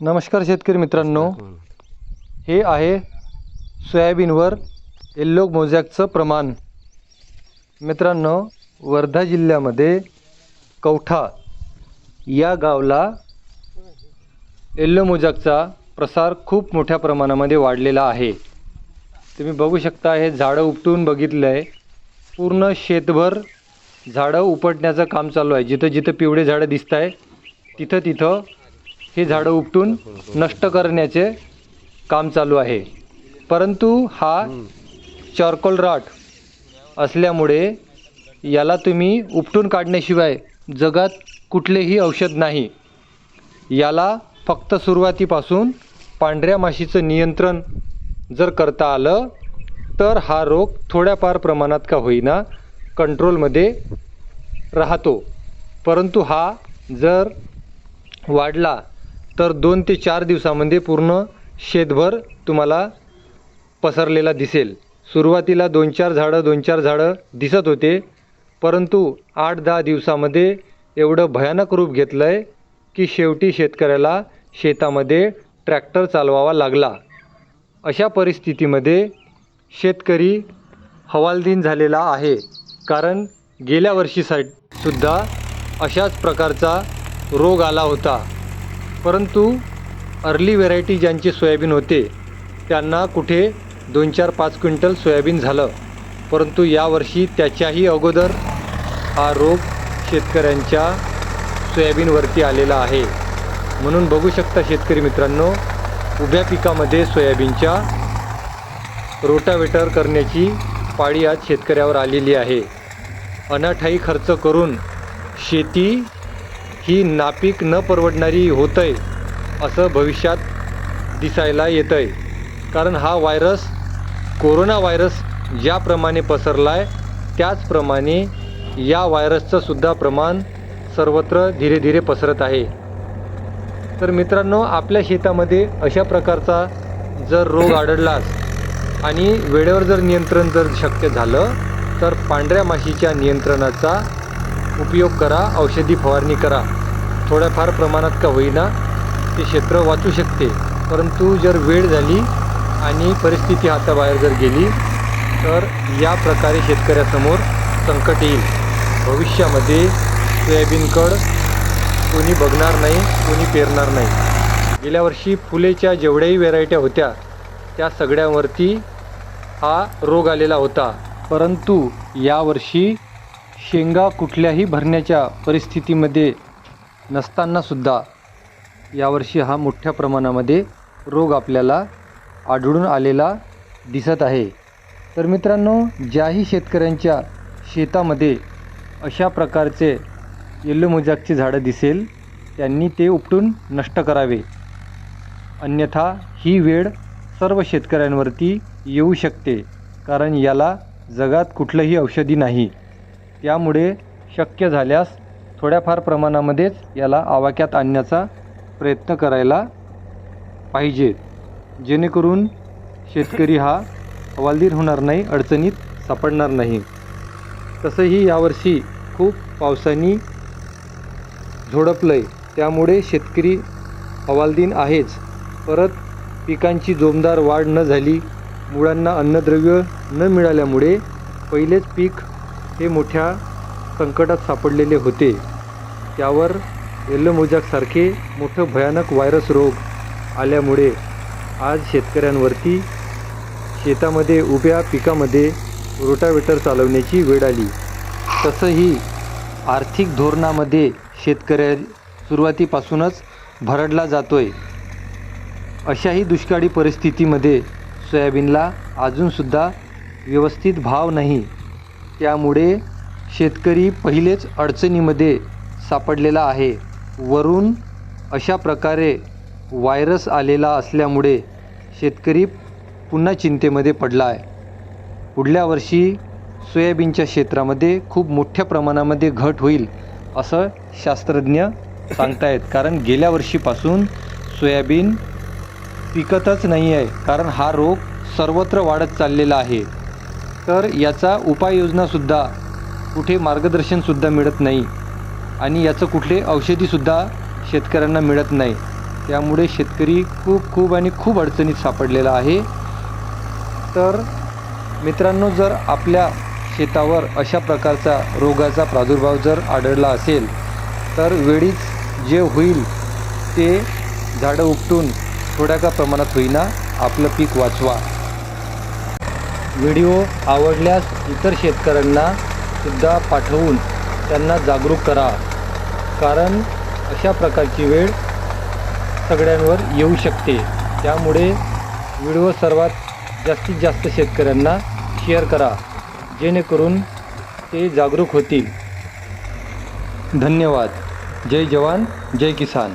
नमस्कार शेतकरी मित्रांनो. हे आहे सोयाबीनवर येल्लो मोजॅकचं प्रमाण. मित्रांनो वर्धा जिल्ह्यामध्ये कवठा या गावला येल्लो मोजॅकचा प्रसार खूप मोठ्या प्रमाणामध्ये वाढलेला आहे. तुम्ही बघू शकता हे झाडं उपटून बघितलं आहे पूर्ण शेतभर झाडं उपटण्याचं काम चालू आहे. जिथं जिथं पिवळे झाडं दिसत आहे तिथं तिथं हे झाडं उपटून नष्ट करण्याचे काम चालू आहे. परंतु हा चार्कोल राट असल्यामुळे याला तुम्ही उपटून काढण्याशिवाय जगात कुठलेही औषध नाही. याला फक्त सुरुवातीपासून पांढऱ्या माशीचं नियंत्रण जर करता आलं तर हा रोग थोड्याफार प्रमाणात का होईना कंट्रोलमध्ये राहतो. परंतु हा जर वाढला तर दोन ते चार दिवसामध्ये पूर्ण शेतभर तुम्हाला पसरलेला दिसेल. सुरुवातीला दोन चार झाडं दोन चार झाडं दिसत होते परंतु आठ दहा दिवसामध्ये एवढं भयानक रूप घेतलं आहे की शेवटी शेतकऱ्याला शेतामध्ये ट्रॅक्टर चालवावा लागला. अशा परिस्थितीमध्ये शेतकरी हवालदिन झालेला आहे कारण गेल्या वर्षीसाठी सुद्धा अशाच प्रकारचा रोग आला होता. परंतु अर्ली व्हेरायटी ज्यांचे सोयाबीन होते त्यांना कुठे दोन चार पाच क्विंटल सोयाबीन झालं. परंतु यावर्षी त्याच्याही अगोदर हा रोग शेतकऱ्यांच्या सोयाबीनवरती आलेला आहे. म्हणून बघू शकता शेतकरी मित्रांनो उभ्या पिकामध्ये सोयाबीनच्या रोटावेटर करण्याची पाळी आज शेतकऱ्यावर आलेली आहे. अनाठाई खर्च करून शेती ही नापीक न परवडणारी होत आहे असं भविष्यात दिसायला येतं आहे कारण हा व्हायरस कोरोना व्हायरस ज्याप्रमाणे पसरला आहे त्याचप्रमाणे या व्हायरसचं सुद्धा प्रमाण सर्वत्र धीरे धीरे पसरत आहे. तर मित्रांनो आपल्या शेतामध्ये अशा प्रकारचा जर रोग आढळलाच आणि वेळेवर जर नियंत्रण जर शक्य झालं तर पांढऱ्या माशीच्या नियंत्रणाचा उपयोग करा औषधी फवारणी करा. थोड्याफार प्रमाणात का होईना ते क्षेत्र वाचू शकते. परंतु जर वेळ झाली आणि परिस्थिती हाताबाहेर जर गेली तर या प्रकारे शेतकऱ्यासमोर संकट येईल. भविष्यामध्ये सोयाबीनकड कोणी बघणार नाही कोणी पेरणार नाही. गेल्या वर्षी फुलेच्या जेवढ्याही व्हेरायट्या होत्या त्या सगळ्यावरती हा रोग आलेला होता. परंतु यावर्षी शेंगा कुठल्याही भरण्याच्या परिस्थितीमध्ये नसतानासुद्धा यावर्षी हा मोठ्या प्रमाणामध्ये रोग आपल्याला आढळून आलेला दिसत आहे. तर मित्रांनो ज्याही शेतकऱ्यांच्या शेतामध्ये अशा प्रकारचे येल्लो मोजॅकची झाडं दिसेल त्यांनी ते उपटून नष्ट करावे. अन्यथा ही वेळ सर्व शेतकऱ्यांवरती येऊ शकते कारण याला जगात कुठलंही औषधी नाही. त्यामुळे शक्य झाल्यास थोड्याफार प्रमाणामध्येच याला आवाक्यात आणण्याचा प्रयत्न करायला पाहिजे. जेणेकरून शेतकरी हा हवालदिर होणार नाही अडचणीत सापडणार नाही. तसंही यावर्षी खूप पावसाने झोडपलं आहे त्यामुळे शेतकरी हवालदिन आहेच. परत पिकांची जोमदार वाढ न झाली मुळांना अन्नद्रव्य न मिळाल्यामुळे पहिलेच पीक हे मोठ्या संकटात सापडलेले होते. त्यावर येल्लो मोजॅकसारखे मोठं भयानक व्हायरस रोग आल्यामुळे आज शेतकऱ्यांवरती शेतामध्ये उभ्या पिकामध्ये रोटावेटर चालवण्याची वेळ आली. तसंही आर्थिक धोरणामध्ये शेतकऱ्या सुरुवातीपासूनच भरडला जातो आहे अशाही दुष्काळी परिस्थितीमध्ये सोयाबीनला अजूनसुद्धा व्यवस्थित भाव नाही. त्यामुळे शेतकरी पहिलेच अडचणीमध्ये सापडलेला आहे. वरून अशा प्रकारे व्हायरस आलेला असल्यामुळे शेतकरी पुन्हा चिंतेमध्ये पडला आहे. पुढल्या वर्षी सोयाबीनच्या क्षेत्रामध्ये खूप मोठ्या प्रमाणामध्ये घट होईल असं शास्त्रज्ञ सांगतायत. कारण गेल्या वर्षीपासून सोयाबीन पिकतच नाही आहे. कारण हा रोग सर्वत्र वाढत चाललेला आहे. तर याचा उपाययोजनासुद्धा कुठे मार्गदर्शनसुद्धा मिळत नाही. आणि याचं कुठले औषधीसुद्धा शेतकऱ्यांना मिळत नाही. त्यामुळे शेतकरी खूप खूप आणि खूप अडचणीत सापडलेला आहे. तर मित्रांनो जर आपल्या शेतावर अशा प्रकारचा रोगाचा प्रादुर्भाव जर आढळला असेल तर वेळीच जे होईल ते झाडं उपटून थोड्या का प्रमाणात होईना आपलं पीक वाचवा. व्हिडिओ आवडल्यास इतर शेतकऱ्यांना सुद्धा पाठवून त्यांना जागरूक करा. कारण अशा प्रकारची वेळ सगळ्यांवर येऊ शकते. त्यामुळे व्हिडिओ सर्वात जास्तीत जास्त शेतकऱ्यांना शेअर करा. जेणेकरून ते जागरूक होतील. धन्यवाद. जय जवान जय किसान.